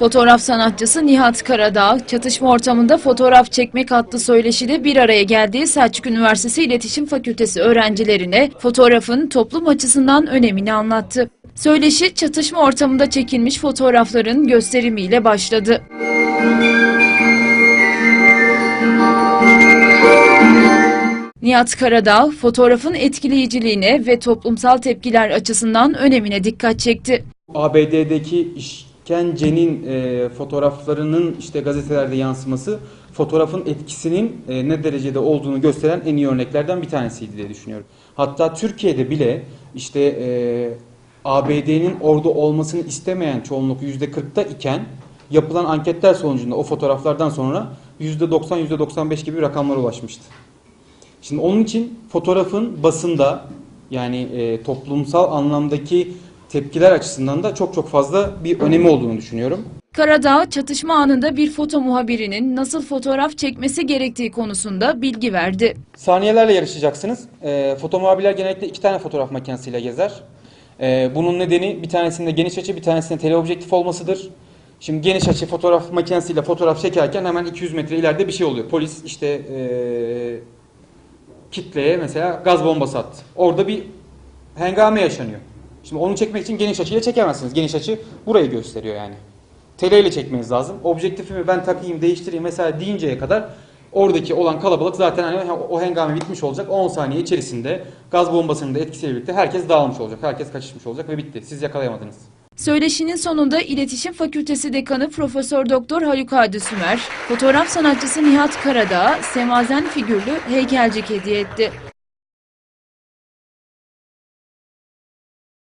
Fotoğraf sanatçısı Nihat Karadağ, çatışma ortamında fotoğraf çekmek adlı söyleşide bir araya geldiği Selçuk Üniversitesi İletişim Fakültesi öğrencilerine fotoğrafın toplum açısından önemini anlattı. Söyleşi çatışma ortamında çekilmiş fotoğrafların gösterimiyle başladı. Nihat Karadağ, fotoğrafın etkileyiciliğine ve toplumsal tepkiler açısından önemine dikkat çekti. ABD'deki işkencenin e, fotoğraflarının işte gazetelerde yansıması fotoğrafın etkisinin e, ne derecede olduğunu gösteren en iyi örneklerden bir tanesiydi diye düşünüyorum. Hatta Türkiye'de bile işte e, ABD'nin orada olmasını istemeyen çoğunluk %40'ta iken yapılan anketler sonucunda o fotoğraflardan sonra %90 %95 gibi rakamlara ulaşmıştı. Şimdi onun için fotoğrafın basında yani e, toplumsal anlamdaki tepkiler açısından da çok çok fazla bir önemi olduğunu düşünüyorum. Karadağ, çatışma anında bir foto muhabirinin nasıl fotoğraf çekmesi gerektiği konusunda bilgi verdi. Saniyelerle yarışacaksınız. E, foto muhabirler genellikle iki tane fotoğraf makinesiyle gezer. E, bunun nedeni bir tanesinde geniş açı bir tanesinde teleobjektif olmasıdır. Şimdi geniş açı fotoğraf makinesiyle fotoğraf çekerken hemen 200 metre ileride bir şey oluyor. Polis işte e, kitleye mesela gaz bombası attı. Orada bir hengame yaşanıyor. Şimdi onu çekmek için geniş açıyla çekemezsiniz. Geniş açı burayı gösteriyor yani. Tele ile çekmeniz lazım. Objektifimi ben takayım, değiştireyim mesela deyinceye kadar oradaki olan kalabalık zaten hani o hengame bitmiş olacak. 10 saniye içerisinde gaz bombasının da etkisiyle birlikte herkes dağılmış olacak. Herkes kaçışmış olacak ve bitti. Siz yakalayamadınız. Söyleşinin sonunda İletişim Fakültesi Dekanı Profesör Doktor Haluk Hadi Sümer, fotoğraf sanatçısı Nihat Karadağ, semazen figürlü heykelcik hediye etti.